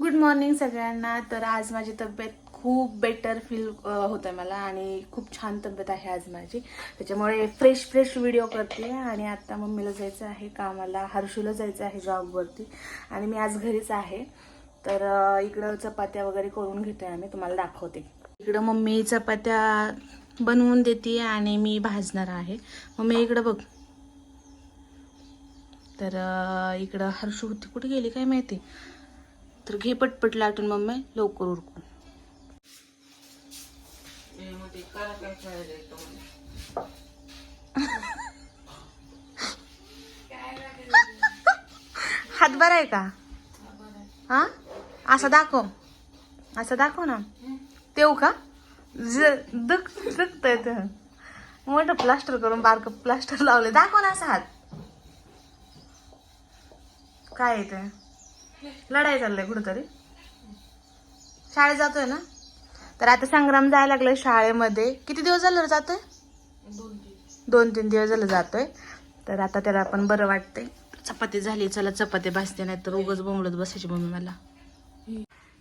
Good morning सगळ्यांना. तर आज माझी तब्येत खूप बेटर फील होत आहे मला आणि खूप छान तब्येत आहे आज माझी. त्याच्यामुळे फ्रेश फ्रेश व्हिडिओ करते आणि आता मम्मीला जायचं आहे कामाला. हर्षूला जायचं आहे जॉबवरती आणि मी आज घरीच आहे. तर इकडं चपात्या वगैरे करून घेते आम्ही. तुम्हाला दाखवते. इकडं मम्मी चपात्या बनवून देते आणि मी भाजणार आहे. मम्मी इकडं बघ. तर इकडं हर्षू होती. कुठे गेली काय माहिती? तर घे पटपट लाटून मम्मी लवकर उरकून. हात बरा आहे का? हा? असा दाखव. असं दाखव ना. तेव का? दुख दुखतंय ते. मोठं प्लास्टर करून बारकं प्लास्टर लावले दाखव ना असा हात. काय आहे ते? लढाई चाललंय कुठंतरी. शाळेत जातोय ना? तर आता संग्राम जायला लागलाय शाळेमध्ये. किती दिवस झालं जातोय? दोन तीन दिवस झालं जातोय. तर आता त्याला पण बरं वाटतंय. चपाती झाली चला चपाती भासते नाही तर उगच बोंबलत बसायची मम्मी मला.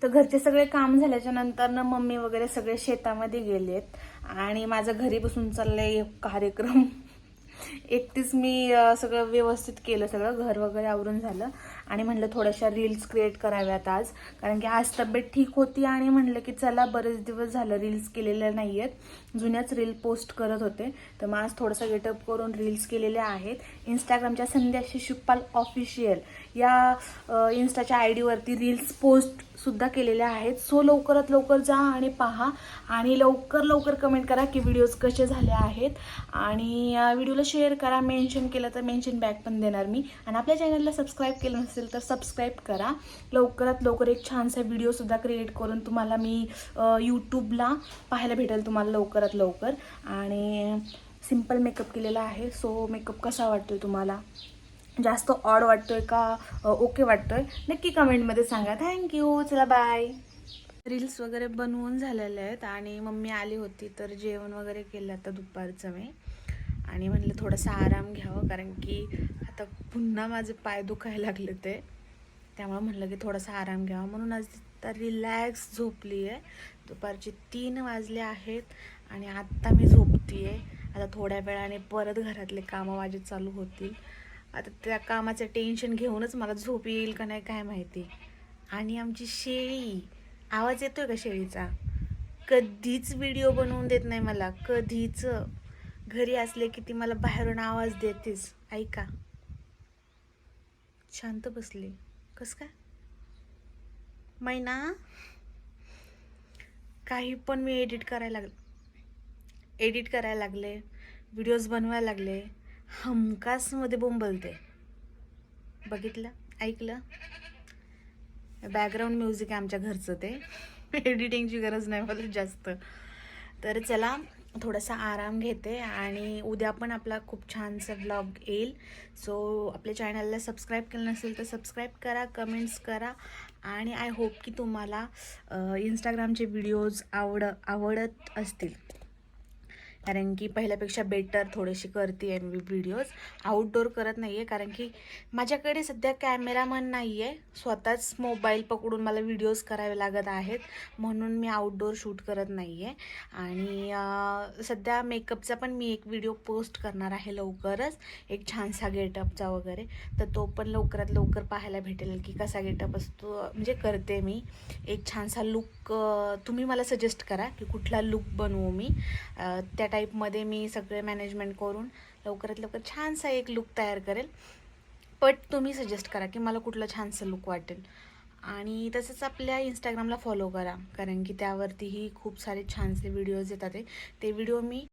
तर घरचे सगळे काम झाल्याच्यानंतर ना मम्मी वगैरे सगळे शेतामध्ये गेलेत. आणि माझं घरी बसून चाललंय एक कार्यक्रम. एकटीच मी सगळं व्यवस्थित केलं सगळं घर वगैरे आवरून झालं. आणि म्हणलं थोड्याशा रील्स क्रिएट कराव्यात आज. कारण की आज तब्येत ठीक होती आणि म्हणलं की चला बरेच दिवस झालं रील्स केलेल्या नाही आहेत जुन्याच रील पोस्ट करत होते. तर मग आज थोडंसं गेटअप करून रील्स केलेल्या आहेत. इंस्टाग्रामच्या संध्या शिशुपाल ऑफिशियल या इन्स्टाच्या आय डीवरती रील्स पोस्ट सुद्धा केलेल्या आहेत. सो लवकरात लवकर जा आणि पहा. आणि लवकर लवकर कमेंट करा की व्हिडिओज कसे झाले आहेत. आणि व्हिडिओला शेअर करा. मेन्शन केलं तर मेन्शन बॅक पण देणार मी. आणि आपल्या चॅनलला सबस्क्राईब केलं असेल तर सबस्क्राईब करा. लवकरात लवकर एक छानसा व्हिडिओसुद्धा क्रिएट करून तुम्हाला मी यूट्यूबला पाहायला भेटेल तुम्हाला लवकरात लवकर. आणि सिंपल मेकअप केलेला आहे. सो मेकअप कसा वाटतो तुम्हाला? जास्त ऑड वाटतोय का ओके वाटतोय? नक्की कमेंटमध्ये सांगा. थँक्यू चला बाय रील्स वगैरे बनवून झालेले आहेत आणि मम्मी आली होती तर जेवण वगैरे केलं आता दुपारचं मी. आणि म्हणलं थोडासा आराम घ्यावं कारण की आता पुन्हा माझे पाय दुखायला लागले ते. त्यामुळे म्हणलं की थोडासा आराम घ्यावा. म्हणून आज तर रिलॅक्स झोपली आहे दुपारचे तीन वाजले आहेत आणि आत्ता मी झोपती आहे आता थोड्या वेळाने परत घरातले कामं माझे चालू होतील. आता त्या कामाचं टेन्शन घेऊनच मला झोप येईल का नाही काय माहिती. आणि आमची शेळी आवाज येतोय का शेळीचा? कधीच व्हिडिओ बनवून देत नाही मला. कधीच. घरी असले की ती मला बाहेरून आवाज देतेच. ऐका. शांत बसली. कस काय? मैना? काही पण मी एडिट करायला लागले. एडिट करायला लागले. व्हिडिओज बनवायला लागले. हमखासमध्ये बोंबलते बघितलं? ऐकलं? बॅकग्राऊंड म्युझिक आहे आमच्या घरचं ते. एडिटिंगची गरज नाही मला जास्त. तर चला थोडासा आराम घेते आणि उद्या पण आपला खूप छानसा ब्लॉग येईल. सो आपल्या चॅनलला सबस्क्राईब केलं नसेल तर सबस्क्राईब करा कमेंट्स करा आणि आय होप की तुम्हाला इंस्टाग्रामचे व्हिडिओज आवड आवडत असतील. कारण की पहिल्यापेक्षा बेटर थोडेसे करते आहे मी व्हिडिओज आउटडोर करत नाही आहे कारण की माझ्याकडे सध्या कॅमेरामन नाही आहे स्वतःच मोबाईल पकडून मला व्हिडिओज करावे लागत आहेत. म्हणून मी आउटडोर शूट करत नाही आहे आणि सध्या मेकअपचा पण मी एक व्हिडिओ पोस्ट करणार आहे लवकरच. एक छानसा गेटअपचा वगैरे. तर तो पण लवकरात लवकर पाहायला भेटेल की कसा गेटअप असतो. म्हणजे करते मी. एक छानसा लुक तुम्ही मला सजेस्ट करा की कुठला लुक बनवू मी. त्या टाईपमध्ये मी सगळे मॅनेजमेंट करून लवकरात लवकर छानसा एक लुक तयार करेल. बट तुम्ही सजेस्ट करा की मला कुठलं छानसं लुक वाटेल. आणि तसंच आपल्या इंस्टाग्रामला फॉलो करा. कारण की त्यावरतीही खूप सारे छानसे व्हिडिओज येतात ते व्हिडिओ मी